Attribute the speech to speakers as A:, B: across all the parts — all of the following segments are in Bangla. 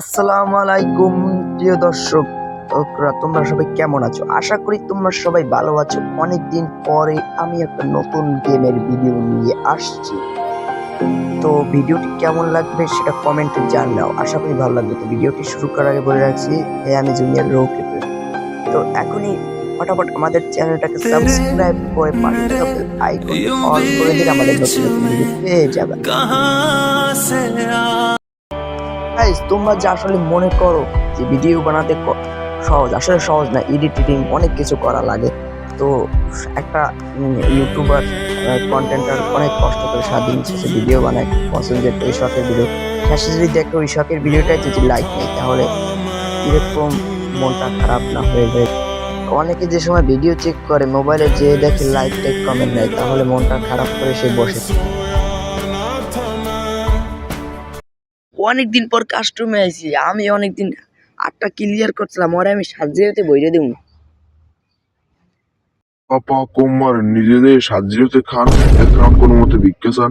A: আসসালামু আলাইকুম প্রিয় দর্শক তোমরা সবাই কেমন আছো? আশা করি তোমরা সবাই ভালো আছো। অনেকদিন পরে আমি একটা নতুন গেমের ভিডিও নিয়ে আসছি। তো ভিডিওটি কেমন লাগবে সেটা কমেন্টে জানাও। আশা করি ভালো লাগবে। তো ভিডিওটি শুরু করার আগে বলে রাখছি হ্যাঁ আমি জুনিয়র রোকে তো এখনই ফটাফট আমাদের চ্যানেলটাকে সাবস্ক্রাইব করে পাশে থাকা আইকন অন করে দিলে আমাদের নতুন নতুন ভিডিও পেয়ে যাবেন গাইজ তোমরা যে আসলে মনে করো যে ভিডিও বানাতে সহজ, আসলে সহজ না এডিটিং অনেক কিছু করা লাগে। তো একটা ইউটিউবার কন্টেন্টার অনেক কষ্ট করে স্বাধীন শেষে ভিডিও বানায় পছন্দের এই শখের ভিডিও শেষে হ্যাঁ, যদি দেখো ওই শখের ভিডিওটাই যদি লাইক নেই তাহলে এরকম মনটা খারাপ না হয়ে যায়। অনেকে যে সময় ভিডিও চেক করে মোবাইলে যেয়ে দেখে লাইক টেক কমেন্ট নেয়, তাহলে মনটা খারাপ করে সে বসে। থাকে। অনেকদিন পর কাস্টমে আইছি। আমি অনেকদিন আটটা ক্লিয়ার করছিলাম ওরে আমি সাজিয়েতে বইরে দিব
B: পাপা কোমার নিজেদের সাজিয়েতে খান একরাম কোনো মতে ভিক্ষা চান।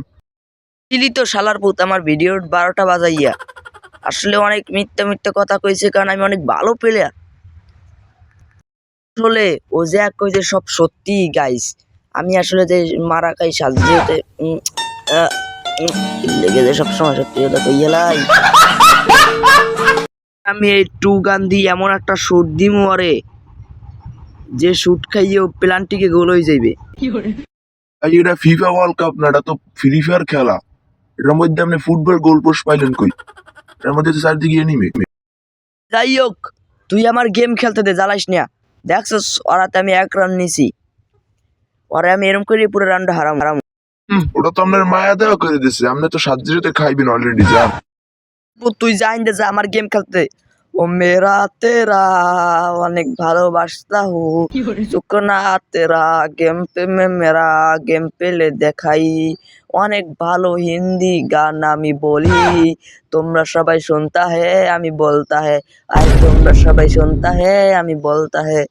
A: দিলি তো শালার পুত আমার ভিডিওর বারোটা বাজাইয়া। আসলে অনেক মিথ্যা মিথ্যা কথা কইছে কারণ আমি অনেক ভালো প্লেয়ার আসলে ও যে এক কইছে সব সত্যি গাইস আমি আসলে যে মারা খাই সাজিয়েতে সবসময় সত্যি কথা আমি এই টু গান দিয়ে এমন একটা শুট দিমু আরে। যে শুট খাইয়েও প্লান্টিকে গোল হয়ে যাইবে।
B: এটা ফিফা ওয়ার্ল্ড কাপ না এটা তো ফ্রি ফায়ার খেলা। এটার মধ্যে আপনি ফুটবল গোল পোস্ট পাইলেন কই? এটার মধ্যে তো চারদিকে এনিমে
A: যাই হোক তুই আমার গেম খেলতে দে জ্বালাইস না। দেখছস ওরাতে আমি এক রান নিছি। ওরে আমি এরম করে পুরো রানটা হারাম হারাম
B: ওটা তো আপনার মায়া দেওয়া করে দিচ্ছে আপনি তো সাজিয়েতে খাইবেন অলরেডি যান
A: তুই যাই দে যা আমার গেম খেলতে? ও মেরা তেরা অনেক ভালোবাসতা হু। চুকনা তেরা গেম পে মে মেরা গেম পেলে দেখাই। অনেক ভালো হিন্দি গান আমি বলি। তোমরা সবাই শুনতা হে আমি বলতা হে। আই তোমরা সবাই শুনতা হে আমি বলতা হে।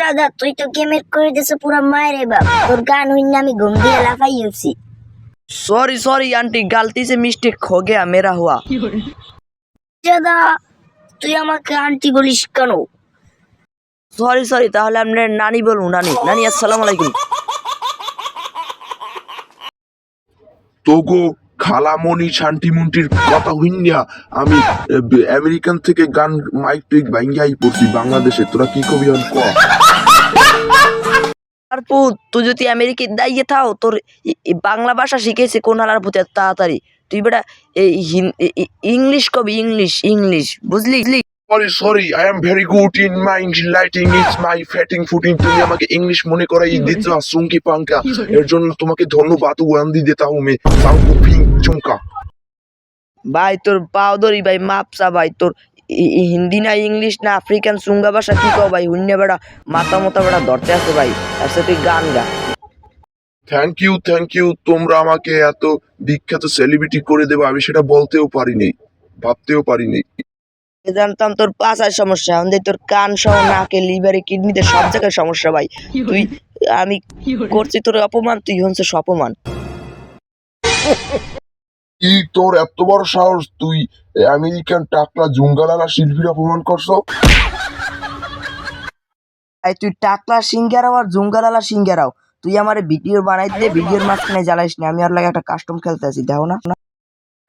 C: সাদা তুই তো গেমের করে দিছো পুরো মায়েরে বাপ। তোর গান আমি ঘুম দিয়ে
A: সরি সরি আন্টি গালতি সে মিস্টেক হো গেয়া মেরা
C: হুয়া তুই আমাকে আন্টি বলিস কেন?
A: সরি সরি তাহলে নানি বলুন নানি। নানি আসসালামু আলাইকুম।
B: তোগো শান্তি শান্তিমন্ত্রীর কথা হইনিয়া আমি আমেরিকান থেকে গান মাইক টুইক ভাঙ্গাই পড়ছি বাংলাদেশে। তোরা কি কবি হন ক?
A: আর পুত তুই যদি আমেরিকায় দাইয়ে থাও তোর বাংলা ভাষা শিখেছে কোন হালার পুতে তাড়াতাড়ি। তুই বেটা ইংলিশ কবি ইংলিশ ইংলিশ বুঝলি?
B: Sorry sorry I am very good in my lighting it's my fatting footing তুমি আমাকে ইংলিশ মনে করাই দিচ্ছ সুঙ্কি পাঙ্কা। এর জন্য তোমাকে ধন্যবাদ ওয়ান্দি দেতা হুমে। সাউকু পিং চুমকা।
A: ভাই তোর পাও ধরি ভাই মাপসা ভাই তোর হিন্দি না ইংলিশ না আফ্রিকান সুঙ্গা ভাষা কি কও ভাই? হুন্যে বেড়া মাথা মতা বেড়া ধরতে আছে ভাই। আচ্ছা সাথে গান গা।
B: থ্যাংক ইউ থ্যাংক ইউ তোমরা আমাকে এত বিখ্যাত সেলিব্রিটি করে দেবে আমি সেটা বলতেও পারিনি ভাবতেও পারিনি।
A: জানতাম তোর পাশায় সমস্যা দেখি তোর কান সহ নাকে লিভারে কিডনিতে সব জায়গায় সমস্যা ভাই। তুই আমি করছি তোর অপমান তুই হচ্ছে অপমান।
B: কি তোর এত বড় সাহস? তুই আমেরিকান টাকলা জুঙ্গালালা শিল্পীর অপমান করছ?
A: ভাই তুই টাকলা সিঙ্গারাও আর জুঙ্গালালা সিঙ্গারাও। তুই আমার ভিডিও বানাই দিয়ে ভিডিওর মাঝখানে জ্বালাইস না আমি আর লাগে একটা কাস্টম খেলতে আছি দেখো না।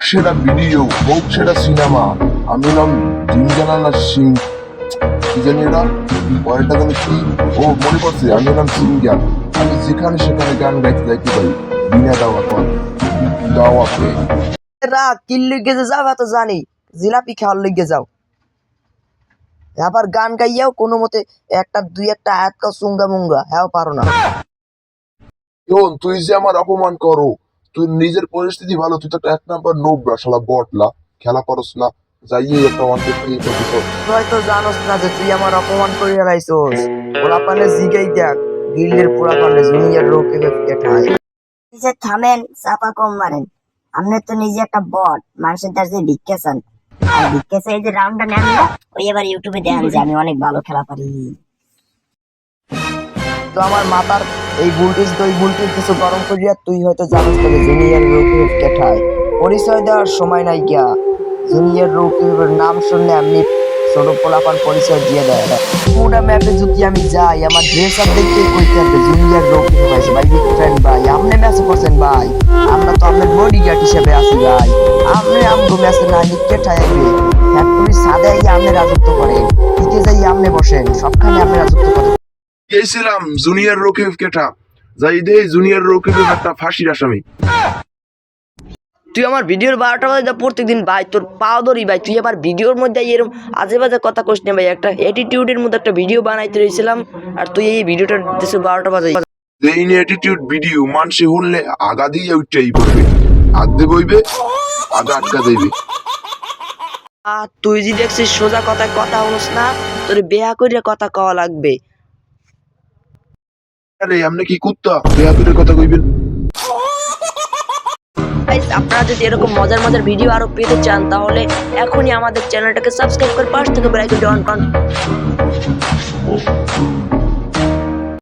B: সেটা ভিডিও হোক সেটা সিনেমা আমি নাম জিঙ্গালালা সিং কি জানি এটা পরেরটা জানি কি? ও মনে পড়ছে আমি নাম সিঙ্গার। আমি যেখানে সেখানে গান গাইতে যাইতে পারি বিনা দাওয়া
A: রাত কিল লিগে যে যাবা তো জানি জিলাপি খাওয়ার লিগে যাও। আবার গান গাইয়াও কোনো মতে একটা দুই একটা আয়াত সুঙ্গা মুঙ্গা হ্যাঁ পারো না।
B: শোন তুই যে আমার অপমান করো তুই নিজের পরিস্থিতি ভালো তুই তো একটা এক নাম্বার নোবরা শালা বটলা খেলা পারস না যাইয়ে একটা ওয়ান।
A: তুই হয়তো জানোস না যে তুই আমার অপমান করে হারাইছোস পালে জিগাই দেখ গিল্ডের পুরা জুনিয়র রোকে
C: যে থামেন, চাপা কম মারেন। আপনি তো নিজে একটা বট, মানুষের কাছে ভিক্ষা চান। ভিক্ষা যে রাউন্ডটা নেন না, ওই এবার ইউটিউবে দেখেন যে আমি অনেক ভালো খেলা পারি।
A: তো আমার মাথার এই এই ভোল্টেজ কিছু গরম করিয়া তুই হয়তো জানিস তবে কেঠায় পরিচয় দেওয়ার সময় নাই গিয়া, জুনিয়র রকিবের নাম শুনলে আমি ছোট পোলাপান পরিচয় দিয়ে দেয়। ম্যাপে যদি আমি যাই, আমার ড্রেস আপ দেখতে কইতে হয়েছে ভাই ম্যাচ করছেন ভাই? আমরা তো আপনার বডি গার্ড হিসেবে আছি ভাই। আপনি আমগো ম্যাচে না লিখতে ঠাইবে ফ্যাক্টরি সাদে আপনি রাজত্ব করেন। পিকে যাই আপনি বসেন। সবখানে আপনি রাজত্ব করেন।
B: গেছিলাম জুনিয়র রকিব কেটা যাই দে জুনিয়র রকিবের একটা ফাঁসির আসামি।
A: তুই আমার ভিডিওর বারোটা বাজে প্রত্যেকদিন ভাই তোর পাও ধরি ভাই। তুই আবার ভিডিওর মধ্যে এরকম আজে বাজে কথা কোস না ভাই। একটা অ্যাটিটিউডের মধ্যে একটা ভিডিও বানাইতে রয়েছিলাম আর তুই এই ভিডিওটা দিছিস বারোটা বাজে।
B: এই অ্যাটিটিউড ভিডিও মানুষে হলে আগা দিয়ে উঠতেই পড়বে আগে বইবে আগা আটকা দেবে।
A: আহ, তুই যদি দেখছিস সোজা কথায় কথা হস না তোর বেহা করে কথা কওয়া লাগবে।
B: আরে আপনি কি কুত্তা? দেয়া করে কথা কইবেন।
A: আপনারা যদি এরকম মজার মজার ভিডিও আরও পেতে চান তাহলে এখনই আমাদের চ্যানেলটাকে সাবস্ক্রাইব করে পাশ থেকে বেল আইকনটি অন করুন